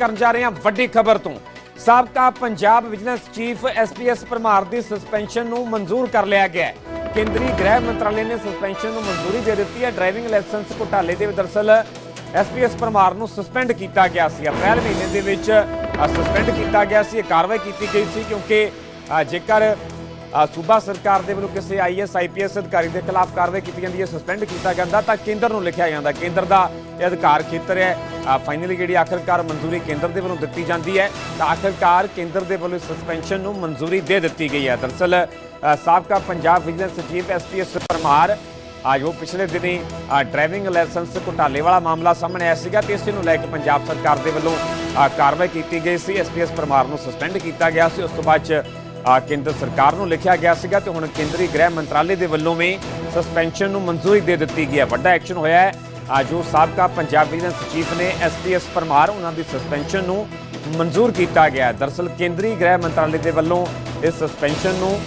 ਕਰਨ ਜਾ ਰਹੇ ਹਾਂ ਵੱਡੀ ਖਬਰ ਤੋਂ। ਸਾਬਕਾ Punjab vigilance chief SPS Parmar ਦੀ ਸਸਪੈਂਸ਼ਨ ਨੂੰ ਮਨਜ਼ੂਰ ਕਰ ਲਿਆ ਗਿਆ ਹੈ। ਕੇਂਦਰੀ ਗ੍ਰਹਿ ਮੰਤਰਾਲੇ ਨੇ ਸਸਪੈਂਸ਼ਨ ਨੂੰ ਮਨਜ਼ੂਰੀ ਦੇ ਦਿੱਤੀ ਹੈ। ਡਰਾਈਵਿੰਗ ਲਾਇਸੈਂਸ ਘੁਟਾਲੇ ਦੇ ਦਰਅਸਲ ਐਸਪੀਐਸ ਪਰਮਾਰ ਨੂੰ ਸਸਪੈਂਡ ਕੀਤਾ ਗਿਆ ਸੀ। ਅਪ੍ਰੈਲ ਮਹੀਨੇ ਦੇ ਵਿੱਚ ਸਸਪੈਂਡ ਕੀਤਾ ਗਿਆ ਸੀ। ਇਹ ਕਾਰਵਾਈ ਕੀਤੀ ਗਈ ਸੀ ਕਿਉਂਕਿ ਜੇਕਰ ਸੂਬਾ ਸਰਕਾਰ ਦੇ ਵੱਲੋਂ ਕਿਸੇ ਆਈਐਸ ਆਈਪੀਐਸ ਅਧਿਕਾਰੀ ਦੇ ਖਿਲਾਫ ਕਾਰਵਾਈ ਕੀਤੀ ਜਾਂਦੀ ਹੈ ਸਸਪੈਂਡ ਕੀਤਾ ਜਾਂਦਾ ਤਾਂ ਕੇਂਦਰ ਨੂੰ ਲਿਖਿਆ ਜਾਂਦਾ। ਕੇਂਦਰ ਦਾ ਇਹ ਅਧਿਕਾਰ ਖੇਤਰ ਹੈ। ਫਾਈਨਲੀ ਜਿਹੜੀ ਆਖਰਕਾਰ ਮਨਜ਼ੂਰੀ ਕੇਂਦਰ ਦੇ ਵੱਲੋਂ ਦਿੱਤੀ ਜਾਂਦੀ ਹੈ, ਤਾਂ ਆਖਰਕਾਰ ਕੇਂਦਰ ਦੇ ਵੱਲੋਂ ਸਸਪੈਂਸ਼ਨ ਨੂੰ ਮਨਜ਼ੂਰੀ ਦੇ ਦਿੱਤੀ ਗਈ ਹੈ। ਦਰਅਸਲ ਸਾਬਕਾ Punjab vigilance chief SPS Parmar ਅੱਜ ਉਹ ਪਿਛਲੇ ਦਿਨੀ ਡਰਾਈਵਿੰਗ ਲਾਇਸੈਂਸ ਘੁਟਾਲੇ ਵਾਲਾ ਮਾਮਲਾ ਸਾਹਮਣੇ ਆਇਆ ਸੀਗਾ, ਤੇ ਇਸੇ ਨੂੰ ਲੈ ਕੇ ਪੰਜਾਬ ਸਰਕਾਰ ਦੇ ਵੱਲੋਂ ਕਾਰਵਾਈ ਕੀਤੀ ਗਈ ਸੀ। ਐਸਪੀਐਸ ਪਰਮਾਰ ਨੂੰ ਸਸਪੈਂਡ ਕੀਤਾ ਗਿਆ ਸੀ। ਉਸ ਤੋਂ ਬਾਅਦ ਚ ਕੇਂਦਰ ਸਰਕਾਰ ਨੂੰ ਲਿਖਿਆ ਗਿਆ ਸੀਗਾ ਤੇ ਹੁਣ ਕੇਂਦਰੀ ਗ੍ਰਹਿ ਮੰਤਰਾਲੇ ਦੇ ਵੱਲੋਂ ਵੀ ਸਸਪੈਂਸ਼ਨ ਨੂੰ ਮਨਜ਼ੂਰੀ ਦੇ ਦਿੱਤੀ ਗਈ ਹੈ। ਵੱਡਾ ਐਕਸ਼ਨ ਹੋਇਆ ਹੈ। ਜੋ ਸਾਬਕਾ ਪੰਜਾਬ ਵਿਜੀਲੈਂਸ ਚੀਫ ਨੇ ਐਸਪੀਐਸ ਪਰਮਾਰ, ਉਹਨਾਂ ਦੀ ਸਸਪੈਂਸ਼ਨ ਨੂੰ ਮਨਜ਼ੂਰ ਕੀਤਾ ਗਿਆ ਹੈ। ਦਰਅਸਲ ਕੇਂਦਰੀ ਗ੍ਰਹਿ ਮੰਤਰਾਲੇ ਦੇ ਵੱਲੋਂ ਇਸ ਸਸਪੈਂਸ਼ਨ ਨੂੰ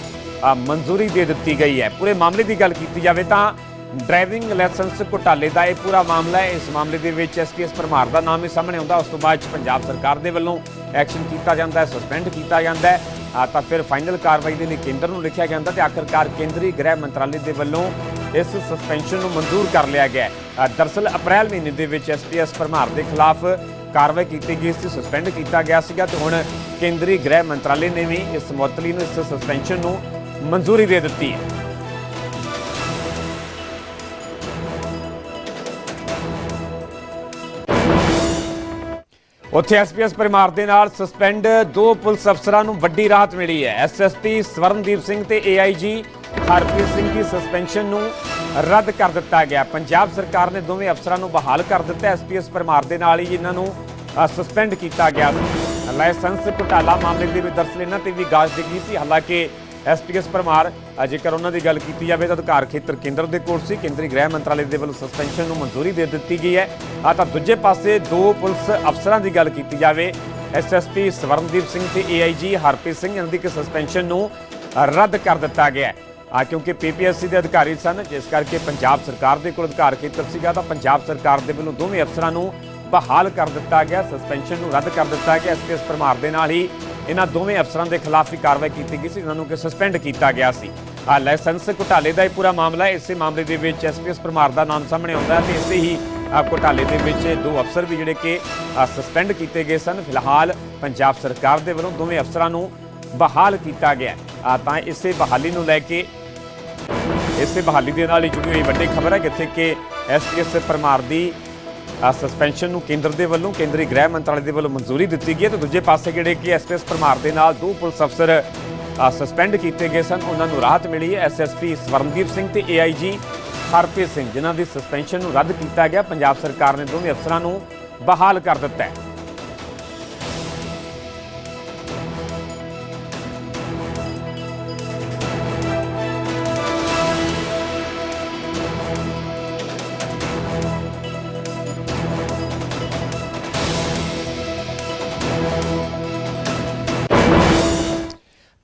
ਮਨਜ਼ੂਰੀ ਦੇ ਦਿੱਤੀ ਗਈ ਹੈ। ਪੂਰੇ ਮਾਮਲੇ ਦੀ ਗੱਲ ਕੀਤੀ ਜਾਵੇ ਤਾਂ ਡਰਾਈਵਿੰਗ ਲਾਇਸੈਂਸ ਘੁਟਾਲੇ ਦਾ ਇਹ ਪੂਰਾ ਮਾਮਲਾ ਹੈ। ਇਸ ਮਾਮਲੇ ਦੇ ਵਿੱਚ ਐਸਪੀਐਸ ਪਰਮਾਰ ਦਾ ਨਾਮ ਵੀ ਸਾਹਮਣੇ ਆਉਂਦਾ ਉਸ ਤੋਂ ਬਾਅਦ 'ਚ ਪੰਜਾਬ ਸਰਕਾਰ ਦੇ ਵੱਲੋਂ ਐਕਸ਼ਨ ਕੀਤਾ ਜਾਂਦਾ ਹੈ ਸਸਪੈਂਡ ਕੀਤਾ ਜਾਂਦਾ ਹੈ। ਤਾਂ ਫਿਰ ਫਾਈਨਲ ਕਾਰਵਾਈ ਦੇ ਲਈ ਕੇਂਦਰ ਨੂੰ ਲਿਖਿਆ ਜਾਂਦਾ ਤੇ ਆਖਰਕਾਰ ਕੇਂਦਰੀ ਗ੍ਰਹਿ ਮੰਤਰਾਲੇ ਦੇ ਵੱਲੋਂ ਇਸ ਸਸਪੈਂਸ਼ਨ ਨੂੰ ਮਨਜ਼ੂਰ ਕਰ ਲਿਆ ਗਿਆ ਹੈ। ਅ, ਦਰਅਸਲ ਅਪ੍ਰੈਲ ਮਹੀਨੇ ਦੇ ਵਿੱਚ ਐਸਪੀਐਸ ਪਰਮਾਰ ਦੇ ਖਿਲਾਫ ਕਾਰਵਾਈ ਕੀਤੀ ਗਈ ਸੀ ਸਸਪੈਂਡ ਕੀਤਾ ਗਿਆ ਸੀਗਾ ਤੇ ਹੁਣ ਕੇਂਦਰੀ ਗ੍ਰਹਿ ਮੰਤਰਾਲੇ ਨੇ ਵੀ ਇਸ ਮੁਅੱਤਲੀ ਨੂੰ ਇਸ ਸਸਪੈਂਸ਼ਨ ਨੂੰ ਮਨਜ਼ੂਰੀ ਦੇ ਦਿੱਤੀ ਹੈ। ਉੱਥੇ ਐਸਪੀਐਸ ਪਰਿਮਾਰ ਦੇ ਨਾਲ ਸਸਪੈਂਡ ਦੋ ਪੁਲਿਸ ਅਫਸਰਾਂ ਨੂੰ ਵੱਡੀ ਰਾਹਤ ਮਿਲੀ ਹੈ। ਐਸਐਸਪੀ ਸਵਰਨਦੀਪ ਸਿੰਘ ਤੇ ਏਆਈਜੀ ਹਰਪ੍ਰੀਤ ਸਿੰਘ ਦੀ ਸਸਪੈਂਸ਼ਨ ਨੂੰ ਰੱਦ ਕਰ ਦਿੱਤਾ ਗਿਆ। ਪੰਜਾਬ ਸਰਕਾਰ ਨੇ ਦੋਵੇਂ ਅਫਸਰਾਂ ਨੂੰ ਬਹਾਲ ਕਰ ਦਿੱਤਾ। ਐਸਪੀਐਸ ਪਰਿਮਾਰ ਦੇ ਨਾਲ ਹੀ ਇਹਨਾਂ ਨੂੰ ਸਸਪੈਂਡ ਕੀਤਾ ਗਿਆ। ਲਾਇਸੈਂਸ ਘੁਟਾਲਾ ਮਾਮਲੇ ਦੇ ਵਿੱਚ ਦਰਅਸਲ ਇਹਨਾਂ ਤੇ ਵੀ ਗਾਜ ਡਿੱਗੀ ਸੀ। ਹਾਲਾਂਕਿ ਐਸਪੀਐਸ ਪਰਮਾਰ ਜੇਕਰ ਉਹਨਾਂ ਦੀ ਗੱਲ ਕੀਤੀ ਜਾਵੇ ਤਾਂ ਅਧਿਕਾਰ ਖੇਤਰ ਕੇਂਦਰ ਦੇ ਕੋਲ ਸੀ। ਕੇਂਦਰੀ ਗ੍ਰਹਿ ਮੰਤਰਾਲੇ ਦੇ ਵੱਲੋਂ ਸਸਪੈਂਸ਼ਨ ਨੂੰ ਮਨਜ਼ੂਰੀ ਦੇ ਦਿੱਤੀ ਗਈ ਹੈ। ਆ ਤਾਂ ਦੂਜੇ ਪਾਸੇ ਦੋ ਪੁਲਿਸ ਅਫਸਰਾਂ ਦੀ ਗੱਲ ਕੀਤੀ ਜਾਵੇ। ਐਸਐਸਪੀ ਸਵਰਨਦੀਪ ਸਿੰਘ ਤੇ ਏਆਈਜੀ ਹਰਪ੍ਰੀਤ ਸਿੰਘ ਇਹਨਾਂ ਦੀ ਕਿ ਸਸਪੈਂਸ਼ਨ ਨੂੰ ਰੱਦ ਕਰ ਦਿੱਤਾ ਗਿਆ ਹੈ। ਆ, ਕਿਉਂਕਿ ਪੀਪੀਐਸਸੀ ਦੇ ਅਧਿਕਾਰੀ ਸਨ, ਜਿਸ ਕਰਕੇ ਪੰਜਾਬ ਸਰਕਾਰ ਦੇ ਕੋਲ ਅਧਿਕਾਰ ਖੇਤਰ ਸੀਗਾ ਤਾਂ ਪੰਜਾਬ ਸਰਕਾਰ ਦੇ ਵੱਲੋਂ ਦੋਵੇਂ ਅਫਸਰਾਂ ਨੂੰ ਬਹਾਲ ਕਰ ਦਿੱਤਾ ਗਿਆ। ਸਸਪੈਂਸ਼ਨ ਨੂੰ ਰੱਦ ਕਰ ਦਿੱਤਾ ਗਿਆ। ਐਸਪੀਐਸ ਪਰਮਾਰ ਦੇ ਨਾਲ ਹੀ ਇਹਨਾਂ ਦੋਵੇਂ ਅਫਸਰਾਂ ਦੇ ਖਿਲਾਫ ਵੀ ਕਾਰਵਾਈ ਕੀਤੀ ਗਈ ਸੀ ਇਹਨਾਂ ਨੂੰ ਕਿ ਸਸਪੈਂਡ ਕੀਤਾ ਗਿਆ ਸੀ। ਆ ਲਾਇਸੈਂਸ ਘੁਟਾਲੇ ਦਾ ਇਹ ਪੂਰਾ ਮਾਮਲਾ ਇਸੇ ਮਾਮਲੇ ਦੇ ਵਿੱਚ ਐਸਪੀਐਸ ਪਰਮਾਰ ਦਾ ਨਾਮ ਸਾਹਮਣੇ ਆਉਂਦਾ ਹੈ ਤੇ ਇਸੇ ਹੀ ਘੁਟਾਲੇ ਦੇ ਵਿੱਚ ਦੋ ਅਫਸਰ ਵੀ ਜਿਹੜੇ ਕਿ ਸਸਪੈਂਡ ਕੀਤੇ ਗਏ ਸਨ। ਫਿਲਹਾਲ ਪੰਜਾਬ ਸਰਕਾਰ ਦੇ ਵੱਲੋਂ ਦੋਵੇਂ ਅਫਸਰਾਂ ਨੂੰ ਬਹਾਲ ਕੀਤਾ ਗਿਆ ਆ ਤਾਂ ਇਸੇ ਬਹਾਲੀ ਨੂੰ ਲੈ ਕੇ, ਇਸੇ ਬਹਾਲੀ ਦੇ ਨਾਲ ਹੀ ਜੁੜੀ ਹੋਈ ਵੱਡੀ ਖਬਰ ਹੈ, ਜਿੱਥੇ ਕਿ ਐਸਪੀਐਸ ਪਰਮਾਰ ਦੀ ਸਸਪੈਂਸ਼ਨ ਨੂੰ ਕੇਂਦਰ ਦੇ ਵੱਲੋਂ ਕੇਂਦਰੀ ਗ੍ਰਹਿ ਮੰਤਰਾਲੇ ਦੇ ਵੱਲੋਂ ਮਨਜ਼ੂਰੀ ਦਿੱਤੀ ਗਈ ਹੈ ਤੇ ਦੂਜੇ ਪਾਸੇ ਜਿਹੜੇ ਕਿ ਐਸਪੀਐਸ ਪਰਮਾਰ ਦੇ ਨਾਲ ਦੋ ਪੁਲਿਸ ਅਫਸਰ ਸਸਪੈਂਡ ਕੀਤੇ ਗਏ ਸਨ। ਉਹਨਾਂ ਨੂੰ ਰਾਹਤ ਮਿਲੀ ਹੈ। ਐਸਐਸਪੀ ਸਵਰਨਦੀਪ ਸਿੰਘ ਤੇ ਏਆਈਜੀ ਹਰਪ੍ਰੀਤ ਸਿੰਘ, ਜਿਨ੍ਹਾਂ ਦੀ ਸਸਪੈਂਸ਼ਨ ਨੂੰ ਰੱਦ ਕੀਤਾ ਗਿਆ। ਪੰਜਾਬ ਸਰਕਾਰ ਨੇ ਦੋਵੇਂ ਅਫਸਰਾਂ ਨੂੰ ਬਹਾਲ ਕਰ ਦਿੱਤਾ ਹੈ।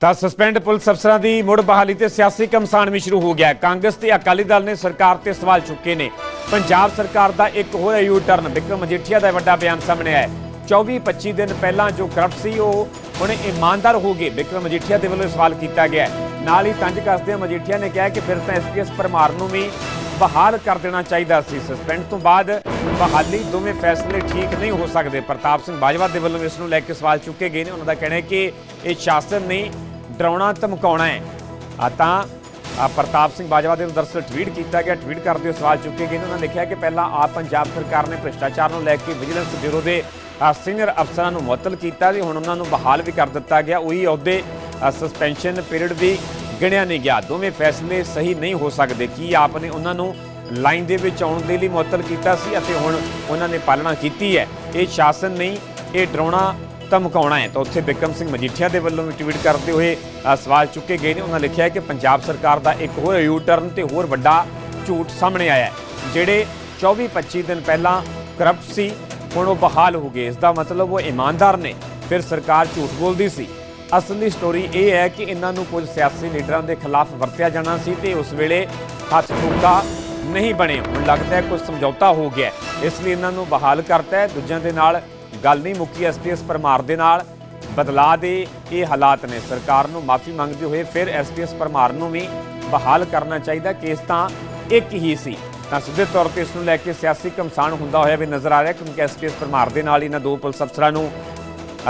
ਤਾਂ ਸਸਪੈਂਡ ਪੁਲਿਸ ਅਫਸਰਾਂ ਦੀ ਮੁੜ ਬਹਾਲੀ ਤੇ ਸਿਆਸੀ ਕਮਸਾਨ ਵੀ ਸ਼ੁਰੂ ਹੋ ਗਿਆ ਕਾਂਗਰਸ ਤੇ ਅਕਾਲੀ ਦਲ ਨੇ ਸਰਕਾਰ ਤੇ ਸਵਾਲ ਚੁੱਕੇ ਨੇ। ਪੰਜਾਬ ਸਰਕਾਰ ਦਾ ਇੱਕ ਹੋਰ ਯੂ ਟਰਨ ਵਿਕਰਮ ਮਜੀਠੀਆ ਦਾ ਵੱਡਾ ਬਿਆਨ ਸਾਹਮਣੇ ਆਇਆ 24-25 ਦਿਨ ਪਹਿਲਾਂ ਜੋ ਕਰਪਟ ਸੀ, ਉਹ ਹੁਣ ਇਮਾਨਦਾਰ ਹੋ ਗਏ। ਵਿਕਰਮ ਮਜੀਠੀਆ ਦੇ ਵੱਲੋਂ ਇਹ ਸਵਾਲ ਕੀਤਾ ਗਿਆ ਨਾਲ ਹੀ ਤੰਜ ਕੱਸਦਿਆਂ ਮਜੀਠੀਆ ਨੇ ਕਿਹਾ ਕਿ ਫਿਰ ਤਾਂ ਐਸਪੀਐਸ ਪਰਮਾਰ ਨੂੰ ਵੀ ਬਹਾਲ ਕਰ ਦੇਣਾ ਚਾਹੀਦਾ ਸੀ। ਸਸਪੈਂਡ ਤੋਂ ਬਾਅਦ ਬਹਾਲੀ ਦੋਵੇਂ ਫੈਸਲੇ ਠੀਕ ਨਹੀਂ ਹੋ ਸਕਦੇ। ਪ੍ਰਤਾਪ ਸਿੰਘ ਬਾਜਵਾ ਦੇ ਵੱਲੋਂ ਇਸ ਨੂੰ ਲੈ ਕੇ ਸਵਾਲ ਚੁੱਕੇ ਗਏ ਨੇ। ਉਹਨਾਂ ਦਾ ਕਹਿਣਾ ਹੈ ਕਿ ਇਹ ਸ਼ਾਸਨ ਨਹੀਂ ਡਰਾਉਣਾ, ਧਮਕਾਉਣਾ ਹੈ। ਆ ਤਾਂ ਆ ਪ੍ਰਤਾਪ ਸਿੰਘ ਬਾਜਵਾ ਦੇ ਨੂੰ ਦਰਅਸਲ ਟਵੀਟ ਕੀਤਾ ਗਿਆ। ਟਵੀਟ ਕਰਦੇ ਹੋਏ ਸਵਾਲ ਚੁੱਕੇ ਗਏ ਨੇ। ਉਹਨਾਂ ਨੇ ਲਿਖਿਆ ਕਿ ਪਹਿਲਾਂ ਆਪ ਪੰਜਾਬ ਸਰਕਾਰ ਨੇ ਭ੍ਰਿਸ਼ਟਾਚਾਰ ਨੂੰ ਲੈ ਕੇ ਵਿਜੀਲੈਂਸ ਬਿਊਰੋ ਦੇ ਸੀਨੀਅਰ ਅਫਸਰਾਂ ਨੂੰ ਮੁਅੱਤਲ ਕੀਤਾ ਤੇ ਹੁਣ ਉਹਨਾਂ ਨੂੰ ਬਹਾਲ ਵੀ ਕਰ ਦਿੱਤਾ ਗਿਆ। ਉਹੀ ਅਹੁਦੇ ਸਸਪੈਂਸ਼ਨ ਪੀਰੀਅਡ ਵੀ ਗਿਣਿਆ ਨਹੀਂ ਗਿਆ। ਦੋਵੇਂ ਫੈਸਲੇ ਸਹੀ ਨਹੀਂ ਹੋ ਸਕਦੇ। ਕੀ ਆਪ ਨੇ ਉਹਨਾਂ ਨੂੰ ਲਾਈਨ ਦੇ ਵਿੱਚ ਆਉਣ ਦੇ ਲਈ ਮੁਅੱਤਲ ਕੀਤਾ ਸੀ ਅਤੇ ਹੁਣ ਉਹਨਾਂ ਨੇ ਪਾਲਣਾ ਕੀਤੀ ਹੈ? ਇਹ ਸ਼ਾਸਨ ਨਹੀਂ, ਇਹ ਡਰਾਉਣਾ ਧਮਕਾਉਣਾ ਹੈ, ਤਾਂ ਉੱਥੇ ਬਿਕਰਮ ਸਿੰਘ ਮਜੀਠੀਆ ਦੇ ਵੱਲੋਂ ਵੀ ਟਵੀਟ ਕਰਦੇ ਹੋਏ ਸਵਾਲ ਚੁੱਕੇ ਗਏ ਨੇ। ਉਹਨਾਂ ਲਿਖਿਆ ਹੈ ਕਿ ਪੰਜਾਬ ਸਰਕਾਰ ਦਾ ਇੱਕ ਹੋਰ ਯੂ ਟਰਨ ਤੇ ਹੋਰ ਵੱਡਾ ਝੂਠ ਸਾਹਮਣੇ ਆਇਆ ਹੈ, ਜਿਹੜੇ 24-25 ਦਿਨ ਪਹਿਲਾਂ ਕਰਪਟ ਸੀ, ਹੁਣ ਉਹ ਬਹਾਲ ਹੋ ਗਏ। ਇਸ ਦਾ ਮਤਲਬ ਉਹ ਇਮਾਨਦਾਰ ਨੇ, ਫਿਰ ਸਰਕਾਰ ਝੂਠ ਬੋਲਦੀ ਸੀ। ਅਸਲੀ ਸਟੋਰੀ ਇਹ ਹੈ ਕਿ ਇਹਨਾਂ ਨੂੰ ਕੁਝ ਸਿਆਸੀ ਲੀਡਰਾਂ ਦੇ ਖਿਲਾਫ ਵਰਤਿਆ ਜਾਣਾ ਸੀ ਤੇ ਉਸ ਵੇਲੇ ਹੱਥ ਠੋਕਾ ਨਹੀਂ ਬਣੇ। ਹੁਣ ਲੱਗਦਾ ਹੈ ਕੁਝ ਸਮਝੌਤਾ ਹੋ ਗਿਆ ਇਸ ਲਈ ਇਹਨਾਂ ਨੂੰ ਬਹਾਲ ਕਰਤਾ ਹੈ। ਦੂਜਿਆਂ ਦੇ ਨਾਲ ਗੱਲ ਨਹੀਂ ਮੁੱਕੀ ਐਸਪੀਐਸ ਪਰਮਾਰ ਦੇ ਨਾਲ। ਬਦਲਾ ਦੇ ਇਹ ਹਾਲਾਤ ਨੇ। ਸਰਕਾਰ ਨੂੰ ਮਾਫੀ ਮੰਗਦੇ ਹੋਏ ਫਿਰ ਐਸਪੀਐਸ ਪਰਮਾਰ ਨੂੰ ਵੀ ਬਹਾਲ ਕਰਨਾ ਚਾਹੀਦਾ। ਕੇਸ ਤਾਂ ਇੱਕ ਹੀ ਸੀ। ਤਾਂ ਸਿੱਧੇ ਤੌਰ ਤੇ ਇਸ ਨੂੰ ਲੈ ਕੇ ਸਿਆਸੀ ਕਮਸਾਨ ਹੁੰਦਾ ਹੋਇਆ ਵੀ ਨਜ਼ਰ ਆ ਰਿਹਾ ਕਿਉਂਕਿ ਐਸਪੀਐਸ ਪਰਮਾਰ ਦੇ ਨਾਲ ਇਹਨਾਂ ਦੋ ਪੁਲਿਸ ਅਫਸਰਾਂ ਨੂੰ,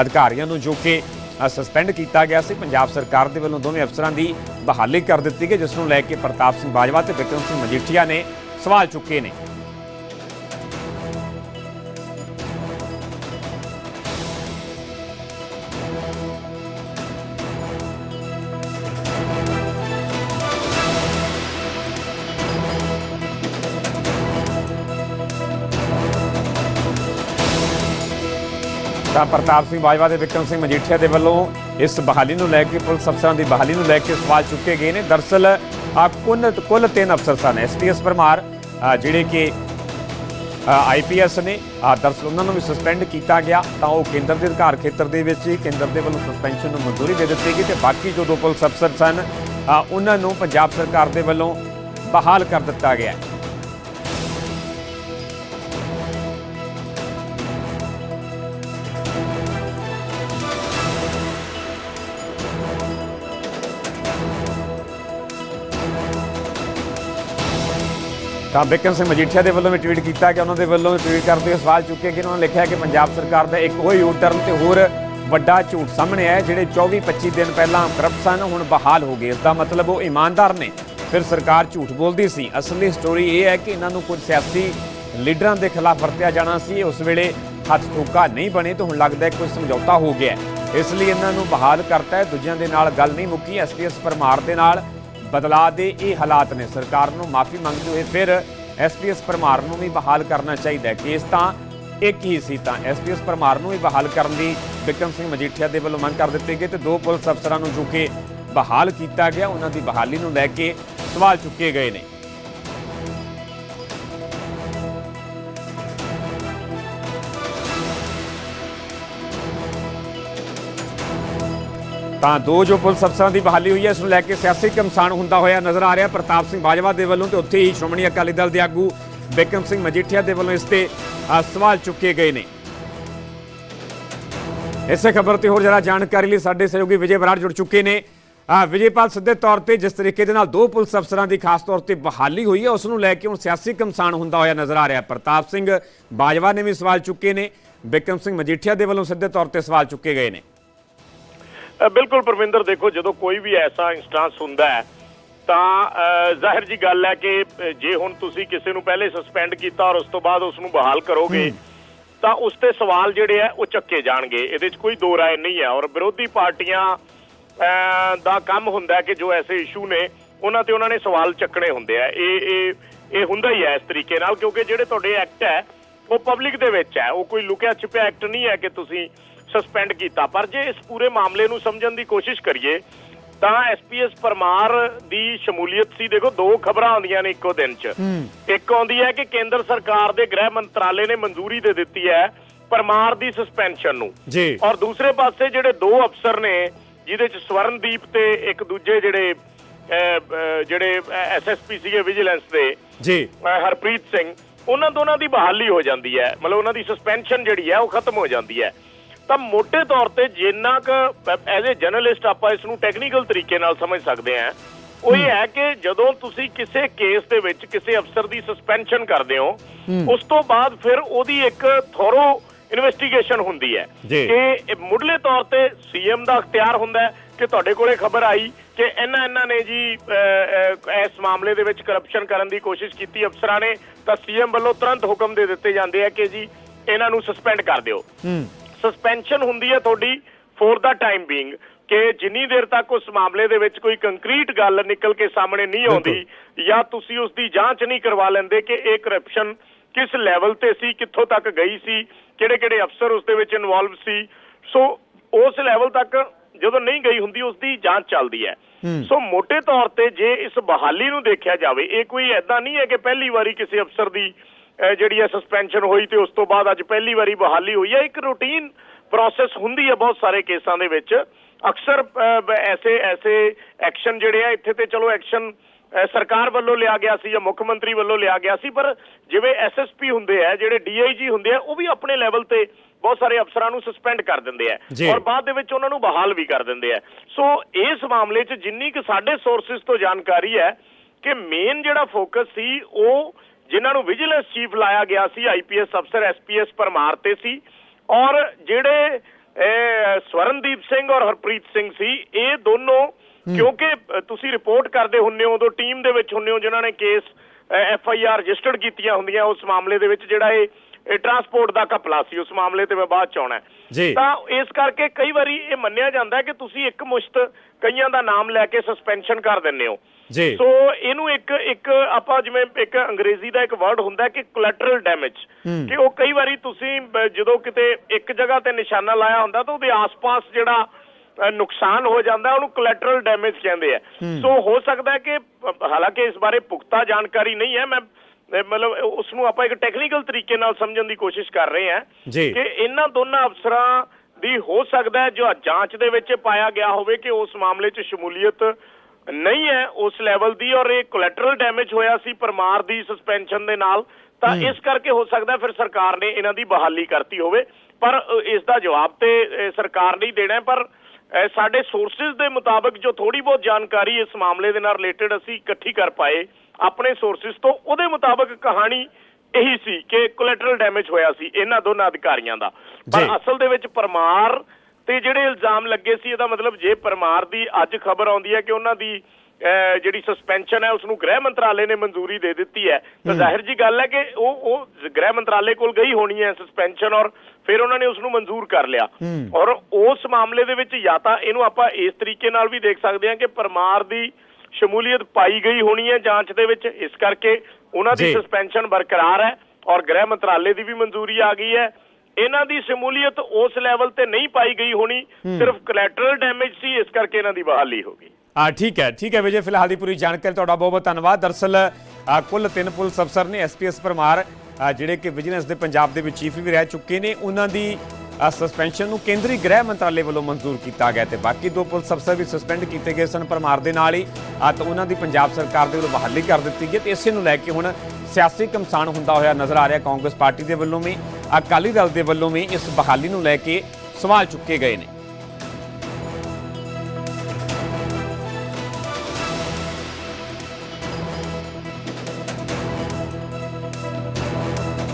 ਅਧਿਕਾਰੀਆਂ ਨੂੰ ਜੋ ਕਿ ਸਸਪੈਂਡ ਕੀਤਾ ਗਿਆ ਸੀ। ਪੰਜਾਬ ਸਰਕਾਰ ਦੇ ਵੱਲੋਂ ਦੋਵੇਂ ਅਫਸਰਾਂ ਦੀ ਬਹਾਲੀ ਕਰ ਦਿੱਤੀ ਗਈ, ਜਿਸ ਨੂੰ ਲੈ ਕੇ ਪ੍ਰਤਾਪ ਸਿੰਘ ਬਾਜਵਾ ਤੇ ਵਿਕਰਮ ਸਿੰਘ ਮਜੀਠੀਆ ਨੇ ਸਵਾਲ ਚੁੱਕੇ ਨੇ। ਤਾਂ ਪ੍ਰਤਾਪ ਸਿੰਘ ਬਾਜਵਾ ਤੇ ਵਿਕਰਮ ਸਿੰਘ ਮਜੀਠੀਆ ਦੇ ਵੱਲੋਂ ਇਸ ਬਹਾਲੀ ਨੂੰ ਲੈ ਕੇ, ਪੁਲਿਸ ਅਫਸਰਾਂ ਦੀ ਬਹਾਲੀ ਨੂੰ ਲੈ ਕੇ ਸਵਾਲ ਚੁੱਕੇ ਗਏ ਨੇ। ਦਰਸਲ, ਆ ਕੁੱਲ ਕੁੱਲ ਤਿੰਨ ਅਫਸਰ ਸਨ ਐਸਪੀਐਸ ਪਰਮਾਰ ਜਿਹੜੇ ਕਿ ਆਈਪੀਐਸ ਨੇ, ਆ ਦਰਸਲ ਉਹਨਾਂ ਨੂੰ ਵੀ ਸਸਪੈਂਡ ਕੀਤਾ ਗਿਆ। ਤਾਂ ਉਹ ਕੇਂਦਰ ਦੇ ਅਧਿਕਾਰ ਖੇਤਰ ਦੇ ਵਿੱਚ ਹੀ ਕੇਂਦਰ ਦੇ ਵੱਲੋਂ ਸਸਪੈਂਸ਼ਨ ਨੂੰ ਮਨਜ਼ੂਰੀ ਦੇ ਦਿੱਤੀ ਗਈ ਤੇ ਬਾਕੀ ਜੋ ਦੋ ਪੁਲਿਸ ਅਫਸਰ ਸਨ ਉਹਨਾਂ ਨੂੰ ਪੰਜਾਬ ਸਰਕਾਰ ਦੇ ਵੱਲੋਂ ਬਹਾਲ ਕਰ ਦਿੱਤਾ ਗਿਆ। ਤਾਂ ਬਿਕਰਮ ਸਿੰਘ ਮਜੀਠੀਆ ਦੇ ਵੱਲੋਂ ਵੀ ਟਵੀਟ ਕੀਤਾ ਕਿ ਉਹਨਾਂ ਦੇ ਵੱਲੋਂ ਟਵੀਟ ਕਰਦੇ ਹੋਏ ਸਵਾਲ ਚੁੱਕੇ ਕਿ ਉਹਨਾਂ ਨੇ ਲਿਖਿਆ ਕਿ ਪੰਜਾਬ ਸਰਕਾਰ ਦਾ ਇੱਕ ਹੋਰ ਯੂ ਟਰਨ ਤੇ ਹੋਰ ਵੱਡਾ ਝੂਠ ਸਾਹਮਣੇ ਆਇਆ, ਜਿਹੜੇ 24-25 ਦਿਨ ਪਹਿਲਾਂ ਕਰਪਟ ਸਨ, ਹੁਣ ਬਹਾਲ ਹੋ ਗਏ। ਇਸ ਦਾ ਮਤਲਬ ਉਹ ਇਮਾਨਦਾਰ ਨੇ। ਫਿਰ ਸਰਕਾਰ ਝੂਠ ਬੋਲਦੀ ਸੀ। ਅਸਲੀ ਸਟੋਰੀ ਇਹ ਹੈ ਕਿ ਇਹਨਾਂ ਨੂੰ ਕੁਝ ਸਿਆਸੀ ਲੀਡਰਾਂ ਦੇ ਖਿਲਾਫ ਵਰਤਿਆ ਜਾਣਾ ਸੀ। ਉਸ ਵੇਲੇ ਹੱਥ ਠੋਕਾ ਨਹੀਂ ਬਣੇ ਤਾਂ ਹੁਣ ਲੱਗਦਾ ਹੈ ਕੋਈ ਸਮਝੌਤਾ ਹੋ ਗਿਆ। ਇਸ ਲਈ ਇਹਨਾਂ ਨੂੰ ਬਹਾਲ ਕਰਤਾ ਹੈ। ਦੂਜਿਆਂ ਦੇ ਨਾਲ ਗੱਲ ਨਹੀਂ ਮੁੱਕੀ। ਐਸਪੀਐਸ ਪਰਮਾਰ ਦੇ ਨਾਲ ਬਦਲਾਅ ਦੇ ਇਹ ਹਾਲਾਤ ਨੇ। ਸਰਕਾਰ ਨੂੰ ਮਾਫੀ ਮੰਗਦੇ ਹੋਏ ਫਿਰ ਐਸਪੀਐਸ ਪਰਮਾਰ ਨੂੰ ਵੀ ਬਹਾਲ ਕਰਨਾ ਚਾਹੀਦਾ ਹੈ। ਕੇਸ ਤਾਂ ਇੱਕ ਹੀ ਸੀ ਤਾਂ ਐਸਪੀਐਸ ਪਰਮਾਰ ਨੂੰ ਵੀ ਬਹਾਲ ਕਰਨ ਦੀ ਵਿਕਰਮ ਸਿੰਘ ਮਜੀਠੀਆ ਦੇ ਵੱਲੋਂ ਮੰਗ ਕਰ ਦਿੱਤੀ ਗਈ ਤੇ ਦੋ ਪੁਲਿਸ ਅਫਸਰਾਂ ਨੂੰ ਜੋ ਕਿ ਬਹਾਲ ਕੀਤਾ ਗਿਆ, ਉਹਨਾਂ ਦੀ ਬਹਾਲੀ ਨੂੰ ਲੈ ਕੇ ਸਵਾਲ ਚੁੱਕੇ ਗਏ ਨੇ। ਤਾਂ ਦੋ ਜੋ ਪੁਲਿਸ ਅਫਸਰਾਂ ਦੀ ਬਹਾਲੀ ਹੋਈ ਹੈ, ਇਸ ਨੂੰ ਲੈ ਕੇ ਸਿਆਸੀ ਕਮਸਾਨ ਹੁੰਦਾ ਹੋਇਆ ਨਜ਼ਰ ਆ ਰਿਹਾ। ਪ੍ਰਤਾਪ ਸਿੰਘ ਬਾਜਵਾ ਦੇ ਵੱਲੋਂ ਤੇ ਉੱਥੇ ਹੀ ਸ਼੍ਰੋਮਣੀ ਅਕਾਲੀ ਦਲ ਦੇ ਆਗੂ ਬਿਕਰਮ ਸਿੰਘ ਮਜੀਠੀਆ ਦੇ ਵੱਲੋਂ ਇਸ ਤੇ ਸਵਾਲ ਚੁੱਕੇ ਗਏ ਨੇ। ਇਸੇ ਖਬਰ ਤੇ ਹੋਰ ਜਰਾ ਜਾਣਕਾਰੀ ਲਈ ਸਾਡੇ ਸਹਿਯੋਗੀ ਵਿਜੇ ਬਰਾੜ ਜੁੜ ਚੁੱਕੇ ਨੇ। ਵਿਜੇਪਾਲ ਸਿੱਧੇ ਤੌਰ ਤੇ ਜਿਸ ਤਰੀਕੇ ਦੇ ਨਾਲ ਦੋ ਪੁਲਿਸ ਅਫਸਰਾਂ ਦੀ ਖਾਸ ਤੌਰ ਤੇ ਬਹਾਲੀ ਹੋਈ ਹੈ, ਉਸ ਨੂੰ ਲੈ ਕੇ ਹੁਣ ਸਿਆਸੀ ਕਮਸਾਨ ਹੁੰਦਾ ਹੋਇਆ ਨਜ਼ਰ ਆ ਰਿਹਾ। ਪ੍ਰਤਾਪ ਸਿੰਘ ਬਾਜਵਾ ਨੇ ਵੀ ਸਵਾਲ ਚੁੱਕੇ ਨੇ, ਬਿਕਰਮ ਸਿੰਘ ਮਜੀਠੀਆ ਦੇ ਵੱਲੋਂ ਸਿੱਧੇ ਤੌਰ ਤੇ ਸਵਾਲ ਚੁੱਕੇ ਗਏ ਨੇ। ਬਿਲਕੁਲ ਪਰਵਿੰਦਰ ਦੇਖੋ ਜਦੋਂ ਕੋਈ ਵੀ ਐਸਾ ਇੰਸਟੈਂਸ ਹੁੰਦਾ ਹੈ ਤਾਂ ਜ਼ਾਹਿਰ ਜੀ ਗੱਲ ਹੈ ਕਿ ਜੇ ਹੁਣ ਤੁਸੀਂ ਕਿਸੇ ਨੂੰ ਪਹਿਲੇ ਸਸਪੈਂਡ ਕੀਤਾ ਔਰ ਉਸ ਤੋਂ ਬਾਅਦ ਉਸ ਨੂੰ ਬਹਾਲ ਕਰੋਗੇ ਤਾਂ ਉਸ ਤੇ ਸਵਾਲ ਜਿਹੜੇ ਆ ਉਹ ਚੱਕੇ ਜਾਣਗੇ। ਇਹਦੇ 'ਚ ਕੋਈ ਦੋ ਰਾਏ ਨਹੀਂ ਹੈ ਔਰ ਵਿਰੋਧੀ ਪਾਰਟੀਆਂ ਦਾ ਕੰਮ ਹੁੰਦਾ ਕਿ ਜੋ ਐਸੇ ਇਸ਼ੂ ਨੇ ਉਹਨਾਂ ਤੇ ਉਹਨਾਂ ਨੇ ਸਵਾਲ ਚੱਕਣੇ ਹੁੰਦੇ ਆ। ਇਹ ਇਹ ਇਹ ਹੁੰਦਾ ਹੀ ਹੈ ਇਸ ਤਰੀਕੇ ਨਾਲ ਕਿਉਂਕਿ ਜਿਹੜੇ ਤੁਹਾਡੇ ਐਕਟ ਹੈ ਉਹ ਪਬਲਿਕ ਦੇ ਵਿੱਚ ਹੈ। ਉਹ ਕੋਈ ਲੁਕਿਆ ਛਿਪਿਆ ਐਕਟ ਨਹੀਂ ਹੈ ਕਿ ਤੁਸੀਂ ਸਸਪੈਂਡ ਕੀਤਾ। ਪਰ ਜੇ ਇਸ ਪੂਰੇ ਮਾਮਲੇ ਨੂੰ ਸਮਝਣ ਦੀ ਕੋਸ਼ਿਸ਼ ਕਰੀਏ ਤਾਂ ਐਸਪੀਐਸ ਪਰਮਾਰ ਦੀ ਸ਼ਮੂਲੀਅਤ ਸੀ। ਦੇਖੋ ਦੋ ਖਬਰਾਂ ਆਉਂਦੀਆਂ ਨੇ ਇੱਕੋ ਦਿਨ 'ਚ। ਇੱਕ ਆਉਂਦੀ ਹੈ ਕਿ ਕੇਂਦਰ ਸਰਕਾਰ ਦੇ ਗ੍ਰਹਿ ਮੰਤਰਾਲੇ ਨੇ ਮਨਜ਼ੂਰੀ ਦੇ ਦਿੱਤੀ ਹੈ ਪਰਮਾਰ ਦੀ ਸਸਪੈਂਸ਼ਨ ਨੂੰ। ਜੀ। ਔਰ ਦੂਸਰੇ ਪਾਸੇ ਜਿਹੜੇ ਦੋ ਅਫਸਰ ਨੇ ਜਿਹਦੇ 'ਚ ਸਵਰਨਦੀਪ ਤੇ ਇੱਕ ਦੂਜੇ ਜਿਹੜੇ ਜਿਹੜੇ ਐਸਐਸਪੀ ਸੀਗੇ ਵਿਜੀਲੈਂਸ ਦੇ ਜੀ। ਹਰਪ੍ਰੀਤ ਸਿੰਘ ਉਹਨਾਂ ਦੋਨਾਂ ਦੀ ਬਹਾਲੀ ਹੋ ਜਾਂਦੀ ਹੈ। ਮਤਲਬ ਉਹਨਾਂ ਦੀ ਸਸਪੈਂਸ਼ਨ ਜਿਹੜੀ ਹੈ ਉਹ ਖਤਮ ਹੋ ਜਾਂਦੀ ਹੈ। ਤਾਂ ਮੋٹے ਤੌਰ ਤੇ ਜਿੰਨਾ ਕ ਐਜ਼ ਅ ਜਰਨਲਿਸਟ ਆਪਾਂ ਇਸ ਨੂੰ ਟੈਕਨੀਕਲ ਤਰੀਕੇ ਨਾਲ ਸਮਝ ਸਕਦੇ ਹਾਂ। ਉਹ ਇਹ ਹੈ ਕਿ ਜਦੋਂ ਤੁਸੀਂ ਕਿਸੇ ਕੇਸ ਦੇ ਵਿੱਚ ਕਿਸੇ ਅਫਸਰ ਦੀ ਸਸਪੈਂਸ਼ਨ ਕਰਦੇ ਹੋ ਉਸ ਤੋਂ ਬਾਅਦ ਫਿਰ ਉਹਦੀ ਇੱਕ ਥੋਰੋ ਇਨਵੈਸਟੀਗੇਸ਼ਨ ਹੁੰਦੀ ਹੈ। ਕਿ ਮੁੱਢਲੇ ਤੌਰ ਤੇ ਸੀਐਮ ਦਾ ਅਖਤਿਆਰ ਹੁੰਦਾ ਹੈ ਕਿ ਤੁਹਾਡੇ ਕੋਲੇ ਖਬਰ ਆਈ ਕਿ ਇਹਨਾਂ ਇਹਨਾਂ ਨੇ ਜੀ ਇਸ ਮਾਮਲੇ ਦੇ ਵਿੱਚ ਕਰਪਸ਼ਨ ਕਰਨ ਦੀ ਕੋਸ਼ਿਸ਼ ਕੀਤੀ ਅਫਸਰਾਂ ਨੇ ਤਾਂ ਸੀਐਮ ਵੱਲੋਂ ਤੁਰੰਤ ਹੁਕਮ ਦੇ ਦਿੱਤੇ ਜਾਂਦੇ ਆ ਕਿ ਜੀ ਇਹਨਾਂ ਨੂੰ ਸਸਪੈਂਡ ਕਰ ਦਿਓ। ਹੂੰ। ਸਸਪੈਂਸ਼ਨ ਹੁੰਦੀ ਹੈ ਤੁਹਾਡੀ ਫੋਰ ਦਾ ਟਾਈਮ ਬੀਇੰਗ ਕਿ ਜਿੰਨੀ ਦੇਰ ਤੱਕ ਉਸ ਮਾਮਲੇ ਦੇ ਵਿੱਚ ਕੋਈ ਕੰਕਰੀਟ ਗੱਲ ਨਿਕਲ ਕੇ ਸਾਹਮਣੇ ਨਹੀਂ ਆਉਂਦੀ ਜਾਂ ਤੁਸੀਂ ਉਸ ਦੀ ਜਾਂਚ ਨਹੀਂ ਕਰਵਾ ਲੈਂਦੇ ਕਿ ਇਹ ਕਰਪਸ਼ਨ ਕਿਸ ਲੈਵਲ ਤੇ ਸੀ ਕਿੱਥੋਂ ਤੱਕ ਗਈ ਸੀ ਕਿਹੜੇ ਕਿਹੜੇ ਅਫਸਰ ਉਸ ਦੇ ਵਿੱਚ ਇਨਵੋਲਵ ਸੀ। ਸੋ ਉਸ ਲੈਵਲ ਤੱਕ ਜਦੋਂ ਨਹੀਂ ਗਈ ਹੁੰਦੀ ਉਸ ਦੀ ਜਾਂਚ ਚੱਲਦੀ ਹੈ। ਸੋ ਮੋٹے ਤੌਰ ਤੇ ਜੇ ਇਸ ਬਹਾਲੀ ਨੂੰ ਦੇਖਿਆ ਜਾਵੇ ਇਹ ਕੋਈ ਐਦਾਂ ਨਹੀਂ ਹੈ ਕਿ ਪਹਿਲੀ ਵਾਰੀ ਕਿਸੇ ਅਫਸਰ ਦੀ ਜਿਹੜੀ ਹੈ ਸਸਪੈਂਸ਼ਨ ਹੋਈ ਤੇ ਉਸ ਤੋਂ ਬਾਅਦ ਅੱਜ ਪਹਿਲੀ ਵਾਰੀ ਬਹਾਲੀ ਹੋਈ ਹੈ। ਇੱਕ ਰੂਟੀਨ ਪ੍ਰੋਸੈਸ ਹੁੰਦੀ ਹੈ ਬਹੁਤ ਸਾਰੇ ਕੇਸਾਂ ਦੇ ਵਿੱਚ। ਅਕਸਰ ਐਸੇ ਐਸੇ ਐਕਸ਼ਨ ਜਿਹੜੇ ਆ ਇੱਥੇ ਤੇ ਚਲੋ ਐਕਸ਼ਨ ਸਰਕਾਰ ਵੱਲੋਂ ਲਿਆ ਗਿਆ ਸੀ ਜਾਂ ਮੁੱਖ ਮੰਤਰੀ ਵੱਲੋਂ ਲਿਆ ਗਿਆ ਸੀ ਪਰ ਜਿਵੇਂ ਐਸਐਸਪੀ ਹੁੰਦੇ ਆ ਜਿਹੜੇ ਡੀਆਈਜੀ ਹੁੰਦੇ ਆ ਉਹ ਵੀ ਆਪਣੇ ਲੈਵਲ ਤੇ ਬਹੁਤ ਸਾਰੇ ਅਫਸਰਾਂ ਨੂੰ ਸਸਪੈਂਡ ਕਰ ਦਿੰਦੇ ਆ। ਔਰ ਬਾਅਦ ਦੇ ਵਿੱਚ ਉਹਨਾਂ ਨੂੰ ਬਹਾਲ ਵੀ ਕਰ ਦਿੰਦੇ ਆ। ਸੋ ਇਸ ਮਾਮਲੇ 'ਚ ਜਿੰਨੀ ਕਿ ਸਾਡੇ ਸੋਰਸਸ ਤੋਂ ਜਾਣਕਾਰੀ ਹੈ ਕਿ ਮੇਨ ਜਿਹੜਾ ਫੋਕਸ ਸੀ ਉਹ ਜਿਨ੍ਹਾਂ ਨੂੰ ਵਿਜੀਲੈਂਸ ਚੀਫ ਲਾਇਆ ਗਿਆ ਸੀ ਆਈਪੀਐਸ ਅਫਸਰ ਐਸਪੀਐਸ ਪਰਮਾਰ ਤੇ ਸੀ। ਔਰ ਜਿਹੜੇ ਸਵਰਨਦੀਪ ਸਿੰਘ ਔਰ ਹਰਪ੍ਰੀਤ ਸਿੰਘ ਸੀ ਇਹ ਦੋਨੋਂ ਕਿਉਂਕਿ ਤੁਸੀਂ ਰਿਪੋਰਟ ਕਰਦੇ ਹੁੰਨੇ ਹੋ ਉਦੋਂ ਟੀਮ ਦੇ ਵਿੱਚ ਹੁੰਨੇ ਹੋ ਜਿਨ੍ਹਾਂ ਨੇ case F I R registered ਕੀਤੀਆਂ ਹੁੰਦੀਆਂ ਉਸ ਮਾਮਲੇ ਦੇ ਵਿੱਚ ਜਿਹੜਾ ਇਹ ਟਰਾਂਸਪੋਰਟ ਦਾ ਘਪਲਾ ਸੀ ਉਸ ਮਾਮਲੇ ਤੇ ਮੈਂ ਬਾਅਦ ਚ ਆਉਣਾ। ਤਾਂ ਇਸ ਕਰਕੇ ਕਈ ਵਾਰੀ ਇਹ ਮੰਨਿਆ ਜਾਂਦਾ ਕਿ ਤੁਸੀਂ ਇੱਕ ਮੁਸ਼ਤ ਕਈਆਂ ਦਾ ਨਾਮ ਲੈ ਕੇ ਸਸਪੈਂਸ਼ਨ ਕਰ ਦਿੰਦੇ ਹੋ। ਸੋ ਇਹਨੂੰ ਇੱਕ ਇੱਕ ਆਪਾਂ ਜਿਵੇਂ ਇੱਕ ਅੰਗਰੇਜ਼ੀ ਦਾ ਇੱਕ ਵਰਡ ਹੁੰਦਾ ਕਿ ਕੋਲੈਟਰਲ ਡੈਮੇਜ ਕਿ ਉਹ ਕਈ ਵਾਰੀ ਤੁਸੀਂ ਜਦੋਂ ਕਿਤੇ ਇੱਕ ਜਗ੍ਹਾ ਤੇ ਨਿਸ਼ਾਨਾ ਲਾਇਆ ਹੁੰਦਾ ਤਾਂ ਉਹਦੇ ਆਸ-ਪਾਸ ਜਿਹੜਾ ਨੁਕਸਾਨ ਹੋ ਜਾਂਦਾ ਉਹਨੂੰ ਕੋਲੈਟਰਲ ਡੈਮੇਜ ਕਹਿੰਦੇ ਆ। ਸੋ ਹੋ ਸਕਦਾ ਹੈ ਕਿ ਹਾਲਾਂਕਿ ਇਸ ਬਾਰੇ ਪੁਖਤਾ ਜਾਣਕਾਰੀ ਨਹੀਂ ਹੈ ਮੈਂ ਮਤਲਬ ਉਸ ਨੂੰ ਆਪਾਂ ਇੱਕ ਟੈਕਨੀਕਲ ਤਰੀਕੇ ਨਾਲ ਸਮਝਣ ਦੀ ਕੋਸ਼ਿਸ਼ ਕਰ ਰਹੇ ਹਾਂ। ਕਿ ਇਹਨਾਂ ਦੋਨਾਂ ਅਫਸਰਾਂ ਦੀ ਹੋ ਸਕਦਾ ਹੈ ਜੋ ਜਾਂਚ ਦੇ ਵਿੱਚ ਪਾਇਆ ਗਿਆ ਹੋਵੇ ਕਿ ਉਸ ਮਾਮਲੇ 'ਚ ਸ਼ਮੂਲੀਅਤ ਨਹੀਂ ਹੈ ਉਸ ਲੈਵਲ ਦੀ ਔਰ ਇਹ ਕੋਲੈਟਰਲ ਡੈਮੇਜ ਹੋਇਆ ਸੀ ਪਰਮਾਰ ਦੀ ਸਸਪੈਂਸ਼ਨ ਦੇ ਨਾਲ ਤਾਂ ਇਸ ਕਰਕੇ ਹੋ ਸਕਦਾ ਫਿਰ ਸਰਕਾਰ ਨੇ ਇਹਨਾਂ ਦੀ ਬਹਾਲੀ ਕਰਤੀ ਹੋਵੇ। ਪਰ ਇਸ ਦਾ ਜਵਾਬ ਤੇ ਸਰਕਾਰ ਨਹੀਂ ਦੇਣਾ ਪਰ ਸਾਡੇ ਸੋਰਸਸ ਦੇ ਮੁਤਾਬਕ ਜੋ ਥੋੜੀ ਬਹੁਤ ਜਾਣਕਾਰੀ ਇਸ ਮਾਮਲੇ ਦੇ ਨਾਲ ਰਿਲੇਟਡ ਅਸੀਂ ਇਕੱਠੀ ਕਰ ਪਾਏ ਆਪਣੇ ਸੋਰਸਸ ਤੋਂ ਉਹਦੇ ਮੁਤਾਬਕ ਕਹਾਣੀ ਇਹੀ ਸੀ ਕਿ ਕੋਲੈਟਰਲ ਡੈਮੇਜ ਹੋਇਆ ਸੀ ਇਹਨਾਂ ਦੋਨਾਂ ਅਧਿਕਾਰੀਆਂ ਦਾ। ਪਰ ਅਸਲ ਦੇ ਵਿੱਚ ਪਰਮਾਰ ਤੇ ਜਿਹੜੇ ਇਲਜ਼ਾਮ ਲੱਗੇ ਸੀ ਇਹਦਾ ਮਤਲਬ ਜੇ ਪਰਮਾਰ ਦੀ ਅੱਜ ਖਬਰ ਆਉਂਦੀ ਹੈ ਕਿ ਉਹਨਾਂ ਦੀ ਜਿਹੜੀ ਸਸਪੈਂਸ਼ਨ ਹੈ ਉਸ ਨੂੰ ਗ੍ਰਹਿ ਮੰਤਰਾਲੇ ਨੇ ਮਨਜ਼ੂਰੀ ਦੇ ਦਿੱਤੀ ਹੈ। ਤਾਂ ਜ਼ਾਹਿਰ ਜੀ ਗੱਲ ਹੈ ਕਿ ਉਹ ਉਹ ਗ੍ਰਹਿ ਮੰਤਰਾਲੇ ਕੋਲ ਗਈ ਹੋਣੀ ਹੈ ਸਸਪੈਂਸ਼ਨ ਔਰ ਫਿਰ ਉਹਨਾਂ ਨੇ ਉਸ ਨੂੰ ਮਨਜ਼ੂਰ ਕਰ ਲਿਆ। ਔਰ ਉਸ ਮਾਮਲੇ ਦੇ ਵਿੱਚ ਜਾਂ ਤਾਂ ਇਹਨੂੰ ਆਪਾਂ ਇਸ ਤਰੀਕੇ ਨਾਲ ਵੀ ਦੇਖ ਸਕਦੇ ਹਾਂ ਕਿ ਪਰਮਾਰ ਦੀ ਸ਼ਮੂਲੀਅਤ ਪਾਈ ਗਈ ਹੋਣੀ ਹੈ ਜਾਂਚ ਦੇ ਵਿੱਚ। ਇਸ ਕਰਕੇ ਉਹਨਾਂ ਦੀ। ਸਸਪੈਂਸ਼ਨ ਬਰਕਰਾਰ ਹੈ ਔਰ ਗ੍ਰਹਿ ਮੰਤਰਾਲੇ ਦੀ ਵੀ ਮਨਜ਼ੂਰੀ ਆ ਗਈ ਹੈ। ਇਹਨਾਂ ਦੀ ਸ਼ਮੂਲੀਅਤ ਉਸ ਲੈਵਲ ਤੇ ਨਹੀਂ ਪਾਈ ਗਈ ਹੋਣੀ ਸਿਰਫ ਕੋਲੈਟਰਲ ਡੈਮੇਜ ਸੀ ਇਸ ਕਰਕੇ ਇਹਨਾਂ ਦੀ ਬਹਾਲੀ ਹੋ ਗਈ। ਆ ਠੀਕ ਹੈ ਠੀਕ ਹੈ ਵਿਜੇ ਫਿਲਹਾਲ ਦੀ ਪੂਰੀ ਜਾਣਕਾਰੀ ਤੁਹਾਡਾ ਬਹੁਤ ਬਹੁਤ ਧੰਨਵਾਦ। ਦਰਸਲ ਕੁੱਲ ਤਿੰਨ ਪੁਲਿਸ ਅਫਸਰ ਨੇ ਐਸਪੀਐਸ ਪਰਮਾਰ ਜਿਹੜੇ ਕਿ ਵਿਜੀਲੈਂਸ ਦੇ ਪੰਜਾਬ ਦੇ ਵਿੱਚ ਚੀਫ ਵੀ ਰਹਿ ਚੁੱਕੇ ਨੇ ਉਹਨਾਂ ਦੀ ਸਸਪੈਂਸ਼ਨ ਨੂੰ ਕੇਂਦਰੀ ਗ੍ਰਹਿ ਮੰਤਰਾਲੇ ਵੱਲੋਂ ਮਨਜ਼ੂਰ ਕੀਤਾ ਗਿਆ ਤੇ ਬਾਕੀ ਦੋ ਪੁਲਿਸ ਅਫਸਰ ਵੀ ਸਸਪੈਂਡ ਕੀਤੇ ਗਏ ਸਨ ਪਰਮਾਰ ਦੇ ਨਾਲ ਹੀ। ਆ ਤਾਂ ਉਹਨਾਂ ਦੀ ਪੰਜਾਬ ਸਰਕਾਰ ਦੇ ਵੱਲੋਂ ਬਹਾਲੀ ਕਰ ਦਿੱਤੀ ਗਈ ਤੇ ਇਸੇ ਨੂੰ ਲੈ ਕੇ ਹੁਣ ਸਿਆਸੀ ਕਮਸਾਨ ਹੁੰਦਾ ਹੋਇਆ ਨਜ਼ਰ ਆ ਰਿਹਾ ਕਾਂਗਰਸ ਪਾਰਟੀ ਦੇ ਵੱਲੋਂ ਵੀ। ਅਕਾਲੀ ਦਲ ਦੇ ਵੱਲੋਂ ਵੀ ਇਸ ਬਹਾਲੀ ਨੂੰ ਲੈ ਕੇ ਸਵਾਲ ਚੁੱਕੇ ਗਏ ਨੇ।